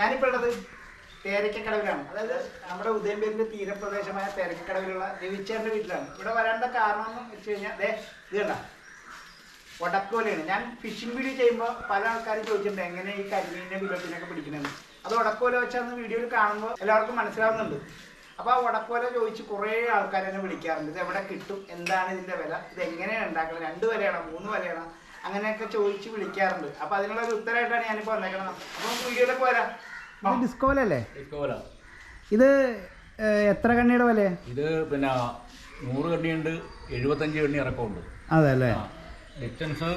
ഞാനിപ്പോൾ ഉള്ളത് തേരക്കക്കടവിലാണ്. അതായത് നമ്മുടെ ഉദയംപേരിന്റെ തീരപ്രദേശമായ തേരക്കക്കടവിലുള്ള രവിച്ചേറിന്റെ വീട്ടിലാണ്. ഇവിടെ വരാനുള്ള കാരണം എന്ന് വെച്ച് കഴിഞ്ഞാൽ അതെ ഇത് കണ്ട. ഒടക്കോലയാണ് ഞാൻ ഫിഷിംഗ് വീഡിയോ ചെയ്യുമ്പോൾ പല ആൾക്കാരും ചോദിച്ചിട്ടുണ്ട് എങ്ങനെ ഈ കരിമീനിനെ വിലത്തിനൊക്കെ പിടിക്കണമെന്ന് അത് ഒടക്കോല വെച്ചാന്ന് വീഡിയോയിൽ കാണുമ്പോൾ എല്ലാവർക്കും മനസ്സിലാവുന്നുണ്ട്. അപ്പോൾ ആ ഒടക്കോല ചോദിച്ച് കുറേ ആൾക്കാർ എന്നെ വിളിക്കാറുണ്ട്. ഇത് എവിടെ കിട്ടും? എന്താണ് ഇതിന്റെ വില? ഇത് എങ്ങനെയാണ് ഉണ്ടാക്കുന്നത് രണ്ട് വിലയാണോ? മൂന്ന് വിലയാണോ? അങ്ങനെയൊക്കെ ചോദിച്ച് വിളിക്കാറുണ്ട്. അപ്പോൾ അതിനുള്ള ഒരു ഉത്തരമായിട്ടാണ് ഞാനിപ്പോൾ വന്നേക്കണം അപ്പോൾ വീഡിയോയിലൊക്കെ വരാം ഡിസ്കോലല്ലേ ഡിസ്കോല ഇത് എത്ര കണ്ണിയുടെ വില ഇത് പിന്നെ നൂറ് കണ്ണിയുണ്ട് എഴുപത്തഞ്ച് കണ്ണി ഇറക്കമുണ്ട്. അതെ അല്ലേ ഡിസ്റ്റൻസ്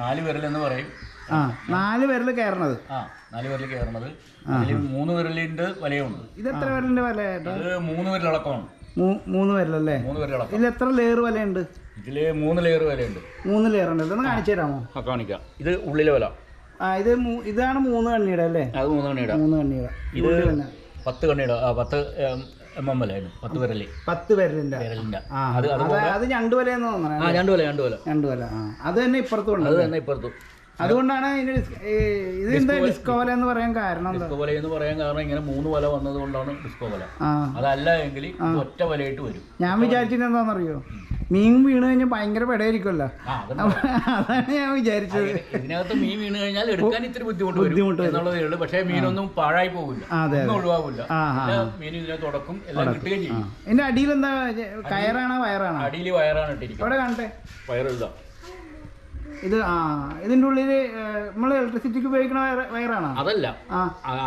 നാല് വിരൽ എന്ന് പറയും. ആ നാല് വിരൽ കയറണത്. ആ നാല് വിരൽ കയറണത്. അതിൽ മൂന്ന് വിരലിന്റെ വലയുണ്ട്. ഇത് എത്ര വിരലിന്റെ വില ഇത് മൂന്ന് വിരലിളക്കമാണ് അടക്കമാണ് മൂന്ന് വിരലല്ലേ? മൂന്ന് വിരൽ അടക്കം ഇതിൽ എത്ര ലെയർ വിലയുണ്ട്? ഇതിൽ മൂന്ന് ലെയർ വിലയുണ്ട്. മൂന്ന് ലെയർ ഉണ്ട്. ഇതൊന്ന് കാണിച്ചു തരാമോ? ആ കാണിക്കാം. ഇത് ഉള്ളിലെ വില. ആ ഇത് ഇതാണ് മൂന്ന് കണ്ണിയുടെ അല്ലേ? അത് മൂന്ന് കണ്ണിയുടെ മൂന്ന് കണ്ണിയുടെ ഇത്. പത്ത് കണ്ണിയുടെ ആ പത്ത് എം എം വിലയാണ് പത്ത് വിരലി. പത്ത് പേരിന്റെ വിരലിന്റെ. ആ അത് അത് ഞണ്ട് വിലയെന്ന് തോന്നണേ ആ രണ്ട് വില രണ്ട് വില. രണ്ട് വില. ആ അത് തന്നെ ഇപ്പുറത്തും അത് തന്നെ ഇപ്പുറത്തും. അതുകൊണ്ടാണ് ഇതിന്റെ ഈ ഇത് എന്താ ഡിസ്കോ വില എന്ന് പറയാൻ കാരണം ഡിസ്കോ വല എന്ന് പറയാൻ കാരണം ഇങ്ങനെ മൂന്ന് വല വന്നത് കൊണ്ടാണ് ഡിസ്കോ വല. അതല്ല എങ്കിൽ ഒറ്റ വലയിട്ട് വരും. ഞാൻ വിചാരിച്ചിട്ട് എന്താണെന്നറിയോ? മീൻ വീണ് കഴിഞ്ഞാൽ ഭയങ്കര പെടയായിരിക്കുമല്ലോ അതാണ് ഞാൻ വിചാരിച്ചത്. ഇതിനകത്ത് മീൻ വീണ് കഴിഞ്ഞാൽ എടുക്കാൻ ഇത്തിരി ബുദ്ധിമുട്ട് ബുദ്ധിമുട്ട് വരും. എന്നുള്ളതേ ഉള്ളൂ. പക്ഷേ മീനൊന്നും പാഴായി പോകില്ല അതെ, ഒഴിവാകില്ല മീൻ ഇതിനകത്ത് തുടക്കും എല്ലാം കിട്ടുകയും ചെയ്യും. ഇതിന്റെ അടിയിൽ എന്താ കയറാണോ വയറാണോ? അടിയിൽ വയറാണ് ഇട്ടിരിക്കുന്നത്. എവിടെ കാണട്ടെ. ഇത് ആ ഇതിന്റെ ഉള്ളിൽ നമ്മൾ ഇലക്ട്രിസിറ്റിക്ക് ഉപയോഗിക്കുന്ന വയറ് വയറാണോ? അതല്ല.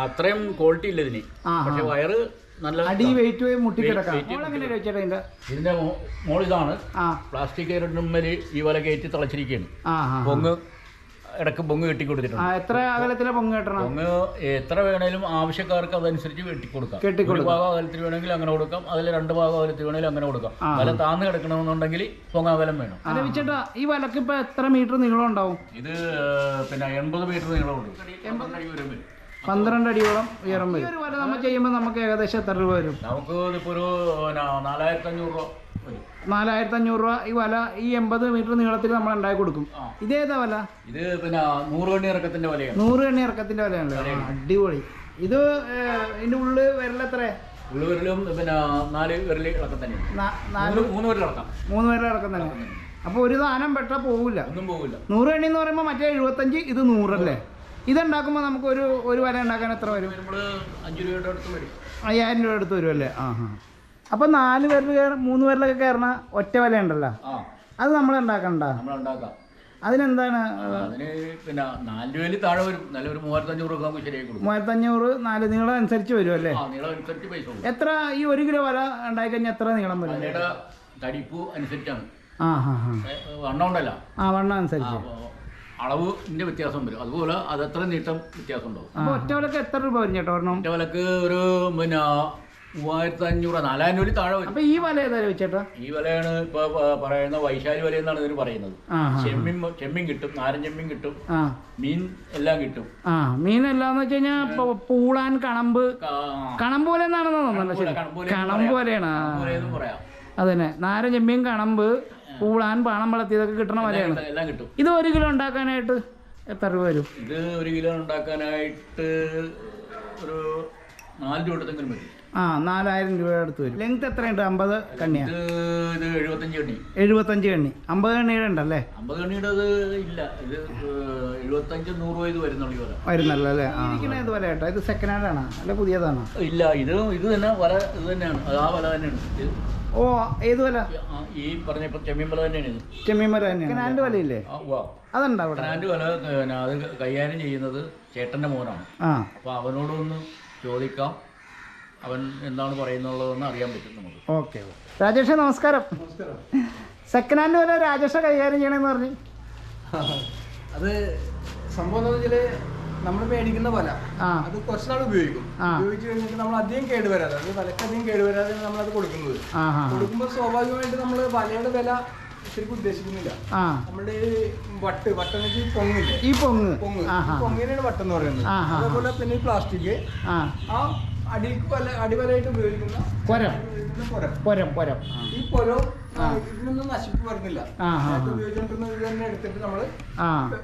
അത്രയും ക്വാളിറ്റി ഇല്ല ഇതിന്. പക്ഷെ വയറ് നല്ല അടി വെയിറ്റ് മുട്ടിക്കിടക്കാം ചോദിച്ചേട്ടാ ഇതിന്റെ ഇതിന്റെ മോ- മോളിതാണ്. ആ. പ്ലാസ്റ്റിക് ഇരട്ടുമ്മൽ ഈ വല കയറ്റി തിളച്ചിരിക്കുകയാണ്. ആ ആ പൊങ്ങ് ഇടയ്ക്ക് പൊങ്ങ് കെട്ടി ആ കൊടുത്തിട്ടുണ്ട് എത്ര അകലത്തിലെ പൊങ്ങ് കെട്ടണം? പൊങ്ങ് എത്ര വേണേലും ആവശ്യക്കാർക്ക് അതനുസരിച്ച് വെട്ടിക്കൊടുക്കാം ഒരു കെട്ടിക്കൊടുക്കാം ഭാഗം അകലത്തിൽ വേണമെങ്കിൽ അങ്ങനെ കൊടുക്കാം. അതിൽ രണ്ട് ഭാഗം അകലത്തിൽ വേണമെങ്കിൽ അങ്ങനെ കൊടുക്കാം. ആ. വല താന്ന് കിടക്കണമെന്നുണ്ടെങ്കിൽ പൊങ്ങ അകലം വേണം. ഈ വലക്ക് ഇപ്പൊ എത്ര മീറ്റർ നീളം ഉണ്ടാവും ഇത് പിന്നെ എൺപത് മീറ്റർ നീളമുണ്ട്. എൺപത്? വരും. പന്ത്രണ്ട് അടിയോളം ഉയരം വരും. ഈ ഒരു വല നമ്മൾ ചെയ്യുമ്പോൾ നമുക്ക് ഏകദേശം എത്ര രൂപ വരും? നമുക്ക് ഒരു നാലായിരത്തി അഞ്ഞൂറ് രൂപ നാലായിരത്തി അഞ്ഞൂറ് രൂപ ഈ വല ഈ എൺപത് മീറ്റർ നീളത്തിൽ നമ്മൾ ഉണ്ടാക്കി കൊടുക്കും. ഇതേതാ വല? ഇത് പിന്നെ നൂറ് കണ്ണി ഇറക്കത്തിന്റെ വലയാണ്. നൂറ് കണ്ണി ഇറക്കത്തിന്റെ വലയാണല്ലോ. അടിപൊളി. ഇത് ഇതിന്റെ ഉള്ളിൽ വരലെത്ര പിന്നെ നാല് ഇറക്കം നാല് മൂന്ന് വിരൽ ഇറക്കാം മൂന്ന് പേരുടെ ഇറക്കം തന്നെ അപ്പൊ ഒരു സാധനം പെട്ടാ പോകില്ല ഒന്നും പോകില്ല നൂറ് കണ്ണി എന്ന് പറയുമ്പോൾ മറ്റേ എഴുപത്തഞ്ച് ഇത് നൂറല്ലേ ഇതുണ്ടാക്കുമ്പോൾ നമുക്ക് ഒരു ഒരു വര ഉണ്ടാക്കാൻ എത്ര വരും? അയ്യായിരം രൂപ അടുത്ത് വരും അല്ലേ? ആ ആ. അപ്പോൾ നാല് പേരിൽ കയറ മൂന്ന് പേരിലൊക്കെ കയറണ ഒറ്റ വല ഉണ്ടല്ലോ? അത് നമ്മൾ ഉണ്ടാക്കണ്ട? അതിനെന്താണ്? അതിന് പിന്നെ നാല് രൂപയിൽ താഴെ വരും. നല്ല ഒരു നമുക്ക് മൂവായിരത്തഞ്ഞൂറ് നാല് നീളം അനുസരിച്ച് വരും അല്ലേ? എത്ര ഈ ഒരു കിലോ വല ഉണ്ടായി കഴിഞ്ഞാൽ എത്ര നീളം വരും? തടിപ്പ് അനുസരിച്ചാണ്. ആ ഹാ ഹാ വണ്ണം ഉണ്ടല്ലോ. ആ വണ്ണം അനുസരിച്ച്. അപ്പൊ അളവിന്റെ വ്യത്യാസം വരും. അതുപോലെ അത് എത്ര നീട്ടം വ്യത്യാസം ഉണ്ടാവും. ഒറ്റവലക്ക് ഒറ്റ വിലക്ക് എത്ര രൂപ വരും ചേട്ടാ ഒരെണ്ണം? എന്റെ വിലക്ക് ഒരു പിന്നെ മൂവായിരത്തി അഞ്ഞൂറ് നാലായിരം രൂപ താഴെ വരും. ഈ വല ഏതായാലും വെച്ചേട്ടാ ഈ വിലയാണ് ഇപ്പൊ പ- പറയുന്ന വൈശാലി വില എന്നാണ് ഇതിന് പറയുന്നത്. ആ ചെമ്മീൻ ചെമ്മീൻ കിട്ടും നാരൻ ചെമ്മീൻ കിട്ടും ആ. മീൻ എല്ലാം കിട്ടും. ആ എല്ലാം വെച്ച് കഴിഞ്ഞാൽ പൂളാൻ കണമ്പ്. കാ- കണം പോലെ എന്നാണെന്ന് തോന്നുന്നത് ശരി കണമ്പൂല കണം പോലെയാണ്. ആ. പറയാം. അതന്നെ. നാരൻ ചെമ്മീൻ കണമ്പ്. പൂളാൻ പാണം വളർത്തിയതൊക്കെ കിട്ടണ വലയാണ് എല്ലാം- കിട്ടും. ഇത് ഒരു കിലോ ഉണ്ടാക്കാനായിട്ട് എത്ര രൂപ വരും? ഇത് ഒരു കിലോ ഉണ്ടാക്കാനായിട്ട് ഒരു നാല് രൂപ മതി ആ നാലായിരം രൂപ അടുത്ത് വരും. ലെങ്ത് എത്രയുണ്ട്? അമ്പത് കണ്ണിയാ? ഇത് എഴുപത്തഞ്ച് കണ്ണി. എഴുപത്തഞ്ച് കണ്ണി. അമ്പത് കണ്ണിയുടെ ഉണ്ടല്ലേ? അമ്പത് കണ്ണിയുടെ അത് ഇല്ല. ഇത് എഴുപത്തഞ്ച് നൂറ് രൂപ ഇത് വരുന്നുള്ളൂ വരുന്നല്ലോ അല്ലേ? ഇത് വല കേട്ടോ. ഇത് സെക്കൻഡ് ഹാൻഡ് ആണോ? അല്ല പുതിയതാണോ? ഇല്ല ഇത് ഇത് തന്നെ വല ഇത് തന്നെയാണ്. ആ വല തന്നെയാണ്. ഓ ഏത് വല? ഈ പറഞ്ഞ ഇപ്പൊ ചെമ്മീൻ വല തന്നെയാണ് ഇത്. ചെമ്മീൻ വല തന്നെയാണ്. ഹാൻഡ് വലയില്ലേ. അതുണ്ടോ അവിടെ ബ്രാൻഡ് വല അത് കൈകാര്യം ചെയ്യുന്നത് ചേട്ടന്റെ മോനാണ്. ആ. അപ്പോൾ അവനോടൊന്ന് ചോദിക്കാം. അവൻ എന്താണ് പറയുന്നുള്ളതെന്ന് അറിയാൻ പറ്റും നമുക്ക്. ഓക്കെ രാജേഷ് നമസ്കാരം. സെക്കൻഡ് ഹാൻഡ് വല രാജേഷ കൈകാര്യം ചെയ്യണമെന്ന് പറഞ്ഞു. അത് സംഭവം എന്താ വെച്ചാൽ നമ്മൾ മേടിക്കുന്ന വല. അത് കുറച്ച് നാൾ ഉപയോഗിക്കും. ഉപയോഗിച്ചു കഴിഞ്ഞിട്ട് നമ്മൾ അധികം കേടുവരാതെ അത് വിലക്കധികം കേടുവരാതെ നമ്മൾ അത് കൊടുക്കുന്നത്. കൊടുക്കുമ്പോൾ സ്വാഭാവികമായിട്ട് നമ്മൾ വലയുടെ വില ശരിക്കും ഉദ്ദേശിക്കുന്നില്ല. നമ്മുടെ ഈ വട്ട് വട്ടെന്ന് വെച്ചാൽ പൊങ്ങില്ലേ? ഈ പൊങ്ങ്. പൊങ്ങ്. പൊങ്ങിനാണ് വട്ടം എന്ന് പൊങ്ങിനെയാണ് വട്ടെന്ന് പറയുന്നത്. അതേപോലെ പിന്നെ പ്ലാസ്റ്റിക്. ആ അടിക്ക് വല അടിവലയായിട്ട് ഉപയോഗിക്കുന്ന പൊരം. പൊരം. പൊരം ഈ. ഇതിനൊന്നും നശിപ്പ് വരുന്നില്ല. ഉപയോഗിച്ചുകൊണ്ടിരുന്ന ഇത് തന്നെ എടുത്തിട്ട് നമ്മൾ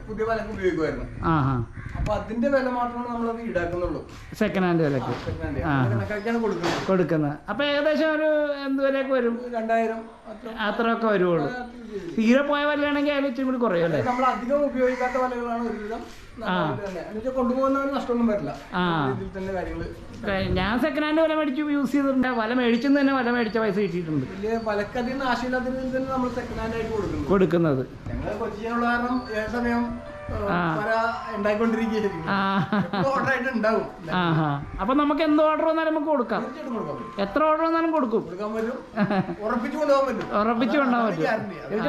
പുതിയ വലക്ക് ഉപയോഗിക്കുമായിരുന്നു ആ ആ. അപ്പൊ അതിന്റെ വില മാത്രമാണ് നമ്മളത് ഈടാക്കുന്നുള്ളൂ. സെക്കൻഡ് ഹാൻഡ് വിലക്ക്. ആ. കണക്കാക്കിയാണ് കൊടുക്കുന്നത്. കൊടുക്കുന്നത്. അപ്പൊ ഏകദേശം ഒരു എന്ത് വിലയൊക്കെ വരും? രണ്ടായിരം അത്ര. അത്രയൊക്കെ വരുവുള്ളൂ. തീരെ പോയ വലയാണെങ്കിൽ അതിൽ ഇച്ചിരി കൂടി കുറയും അല്ലേ? നമ്മൾ അധികം ഉപയോഗിക്കാത്ത വലകളാണ് ഒരുവിധം കൊണ്ടുപോകുന്നവർ നഷ്ടമൊന്നും വരില്ല. രീതിയിൽ തന്നെ കാര്യങ്ങൾ ഞാൻ സെക്കൻഡ് ഹാൻഡ് വല മേടിച്ച് യൂസ് ചെയ്തിട്ടുണ്ട്. വല മേടിച്ചെന്ന് തന്നെ വല മേടിച്ച പൈസ കിട്ടിയിട്ടുണ്ട്. വലിയ വലക്കധികം ആശയമില്ലാത്ത രീതിയിൽ തന്നെ നമ്മൾ സെക്കൻഡ് ഹാൻഡ് ആയിട്ട് കൊടുക്കുന്നത്. കൊടുക്കുന്നത് ഞങ്ങൾ കൊച്ചിയിലുള്ള കാരണം ഏത് സമയം അപ്പൊ നമുക്ക് എന്ത് ഓർഡർ വന്നാലും നമുക്ക് കൊടുക്കാം. എത്ര ഓർഡർ വന്നാലും കൊടുക്കും. ഉറപ്പിച്ചു കൊണ്ടുപോകാൻ പറ്റും. ഉറപ്പിച്ചു കൊണ്ടുപോകാൻ പറ്റും.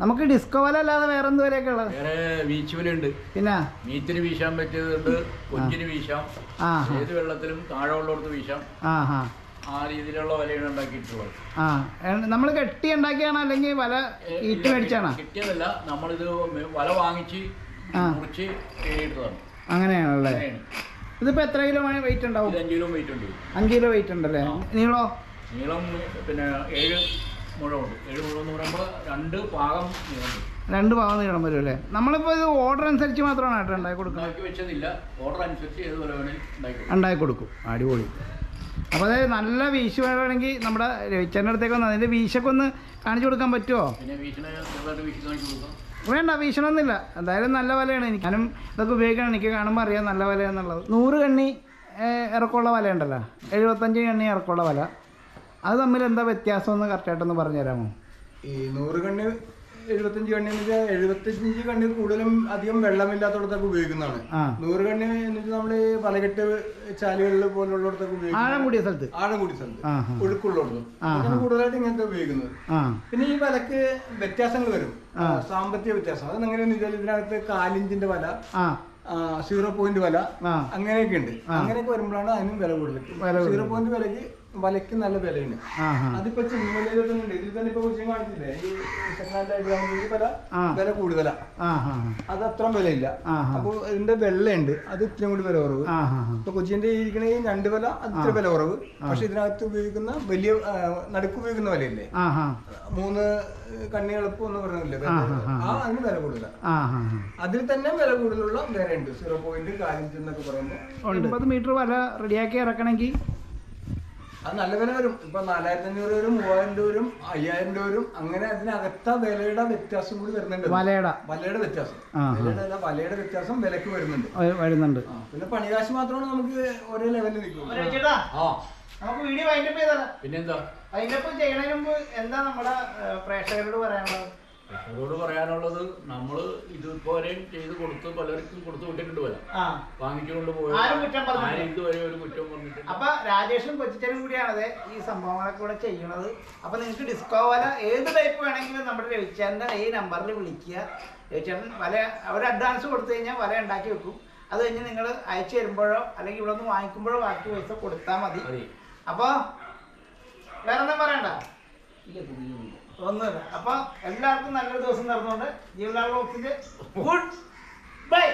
നമുക്ക് ഡിസ്കോ വല അല്ലാതെ വേറെ എന്ത് ഉള്ളത്? വേറെ വീച്ച് വിലുണ്ട് പിന്നെ? മീറ്റിന് വീശാൻ പറ്റിയതുണ്ട് കൊഞ്ചിന് വീശാം ആ ഏത് വെള്ളത്തിലും താഴെ ഉള്ളിടത്ത് വീശാം. ആ ആ. ആ രീതിയിലുള്ള വലയാണ് ഉണ്ടാക്കിയിട്ടുള്ളത്. ആ നമ്മൾ കെട്ടി ഉണ്ടാക്കിയാണോ അല്ലെങ്കിൽ വല ഈറ്റ് മേടിച്ചാണോ? കിട്ടിയതല്ല നമ്മളിത് വല വാങ്ങിച്ച്. മുറിച്ച് എടുത്തതാണ് അങ്ങനെയാണല്ലേ? ഇതിപ്പോ എത്ര കിലോ വെയിറ്റ് ഉണ്ടാവും? അഞ്ച് കിലോ വെയിറ്റ് ഉണ്ട്. അഞ്ച് കിലോ വെയിറ്റ് ഉണ്ടല്ലേ? നീളോ? നീളം പിന്നെ ഏഴ് മുഴമുണ്ട് ഏഴ് മുഴം എന്ന് പറയുമ്പോൾ രണ്ട് പാകം നീളമുണ്ട്. രണ്ട് ഭാഗം നീളം വരും അല്ലേ? നമ്മളിപ്പോൾ ഇത് ഓർഡർ അനുസരിച്ച് മാത്രമാണ് ഉണ്ടാക്കി കൊടുക്കുന്നത്. ഉണ്ടാക്കി വെച്ചതില്ല. ഓർഡർ അനുസരിച്ച് ഏത് പോലെ വേണേലും ഉണ്ടാക്കി കൊടുക്കും. അടിപൊളി. അപ്പോൾ അതായത് നല്ല വീശ് വേണമെങ്കിൽ നമ്മുടെ രവിച്ചേന്റെ അടുത്തേക്ക് വന്ന് അതിന്റെ വീശൊക്കെ ഒന്ന് കാണിച്ചു കൊടുക്കാൻ പറ്റുമോ പിന്നെ വീട്ടിനെ ചെറുതായിട്ട് വീട്ടിൽ കാണിച്ചു കൊടുക്കാം. വേണ്ട വീശണമൊന്നുമില്ല എന്തായാലും നല്ല വലയാണ്. എനിക്ക് ഞാനും ഇതൊക്കെ ഉപയോഗിക്കണം. എനിക്ക് കാണുമ്പോൾ അറിയാം നല്ല വലയാണെന്നുള്ളത്. നൂറ് കണ്ണി ഇറക്കമുള്ള വല ഉണ്ടല്ലോ എഴുപത്തഞ്ച് കണ്ണി ഇറക്കമുള്ള വില. അത് തമ്മിൽ എന്താ വ്യത്യാസം എന്ന് കറക്റ്റായിട്ടൊന്ന് പറഞ്ഞു തരാമോ ഈ നൂറ് കണ്ണി എഴുപത്തഞ്ച് കണ്ണി എന്ന് വെച്ചാൽ എഴുപത്തഞ്ച് കണ്ണി കൂടുതലും അധികം വെള്ളമില്ലാത്തടത്തൊക്കെ ഉപയോഗിക്കുന്നതാണ്. നൂറ് കണ്ണി എന്ന് വെച്ചാൽ നമ്മൾ പലകെട്ട് ചാലുകളിൽ പോലുള്ളിടത്തൊക്കെ ആഴം ഉപയോഗിക്കും കൂടിയ സ്ഥലത്ത്? ആഴം കൂടിയ സ്ഥലത്ത്. ഒഴുക്കുള്ളിടത്തും. കൂടുതലായിട്ട് ഇങ്ങനത്തെ ഉപയോഗിക്കുന്നത്. പിന്നെ ഈ വിലക്ക് വ്യത്യാസങ്ങൾ വരും. സാമ്പത്തിക വ്യത്യാസം. അത് എങ്ങനെയാന്ന് വെച്ചാൽ ഇതിനകത്ത് കാലിഞ്ചിന്റെ വല സീറോ പോയിന്റ് വില അങ്ങനെയൊക്കെ ഉണ്ട്. അങ്ങനെയൊക്കെ വരുമ്പോഴാണ് അതിനും വില കൂടുതൽ. സീറോ പോയിന്റ് വിലക്ക് വലയ്ക്ക് നല്ല വിലയാണ് ആ ആ. അതിപ്പോ ചിങ്ങമലയിൽ തന്നെ ഉണ്ട് ഇതിൽ തന്നെ ഇപ്പൊ വിജയം കാണിച്ചില്ലേ? ഈ സെക്കൻഡ് വില. വില കൂടുതലാ. അത് അത്ര വിലയില്ല. അപ്പൊ ഇതിന്റെ വെള്ളയുണ്ട്. അത് ഇത്രയും കൂടി വില കുറവ് ഇപ്പൊ കൊച്ചിന്റെ ഇരിക്കണ ഈ ഞണ്ട് വില അത് ഇത്ര വില കുറവ് പക്ഷെ ഇതിനകത്ത് ഉപയോഗിക്കുന്ന വലിയ നടുക്ക് ഉപയോഗിക്കുന്ന വിലയില്ലേ? മൂന്ന് കണ്ണി എളുപ്പം എന്ന് പറഞ്ഞില്ലേ? ആ, അതിന് വില കൂടുതലാണ് ആ അതിൽ തന്നെ വില കൂടുതലുള്ള വേറെ ഉണ്ട് സീറോ പോയിന്റ് കാലിഞ്ച് എന്നൊക്കെ പറയുമ്പോൾ എൺപത് മീറ്റർ വല റെഡിയാക്കി ഇറക്കണമെങ്കിൽ അത് നല്ല വില വരും. ഇപ്പൊ നാലായിരത്തി അഞ്ഞൂറ് വരും മൂവായിരം രൂപ വരും അയ്യായിരം രൂപ വരും. അങ്ങനെ അതിനകത്ത വിലയുടെ വ്യത്യാസം കൂടി വരുന്നുണ്ട്. വലയുടെ. വലയുടെ വ്യത്യാസം. വിലയുടെ അല്ല, വലയുടെ വ്യത്യാസം വിലക്ക് വരുന്നുണ്ട്. വരുന്നുണ്ട്. പിന്നെ പണികാശ് മാത്രമാണ് നമുക്ക് ഒരേ ലെവലിൽ നിൽക്കുന്നത്. ചേട്ടാ ആ. നമുക്ക് വീഡിയോ വൈൻഡപ്പ് ചെയ്താലോ? പിന്നെന്താ? വൈൻഡപ്പ് ചെയ്യണതിന് മുമ്പ് എന്താ നമ്മുടെ പ്രേക്ഷകരോട് പറയാനുള്ളത്? അവരോട് പറയാനുള്ളത് നമ്മൾ ഇതുപോലെ ചെയ്ത് കൊടുത്ത് പലർക്കും കൊടുത്തു വിട്ടിട്ടുണ്ട് വരാം ആ. വാങ്ങിച്ചുകൊണ്ട് ആരും കുറ്റം പറഞ്ഞിട്ടില്ല. ആരും ഇതുവരെ ഒരു കുറ്റം പറഞ്ഞിട്ടില്ല. അപ്പൊ രാജേഷും കൊച്ചിച്ചനും കൂടിയാണത് ഈ സംഭവങ്ങളൊക്കെ ഇവിടെ ചെയ്യണത് അപ്പൊ നിങ്ങൾക്ക് ഡിസ്കോ വല ഏത് ടൈപ്പ് വേണമെങ്കിലും നമ്മുടെ രവിചാരന്റെ ഈ നമ്പറിൽ വിളിക്കുക. രവിചാരൻ വല അവർ അഡ്വാൻസ് കൊടുത്തു കഴിഞ്ഞാൽ വല ഉണ്ടാക്കി വെക്കും. അത് കഴിഞ്ഞ് നിങ്ങൾ അയച്ചു തരുമ്പോഴോ അല്ലെങ്കിൽ ഇവിടെ നിന്ന് വാങ്ങിക്കുമ്പോഴോ ബാക്കി പൈസ കൊടുത്താൽ മതി. അപ്പോ വേറെന്താ വേറെ ഇല്ല പറയണ്ട ഒന്നുമില്ല അപ്പൊ എല്ലാവർക്കും നല്ലൊരു ദിവസം നടന്നുകൊണ്ട് ജീവനാൾ ബോക്സിന്റെ ഗുഡ് ബൈ.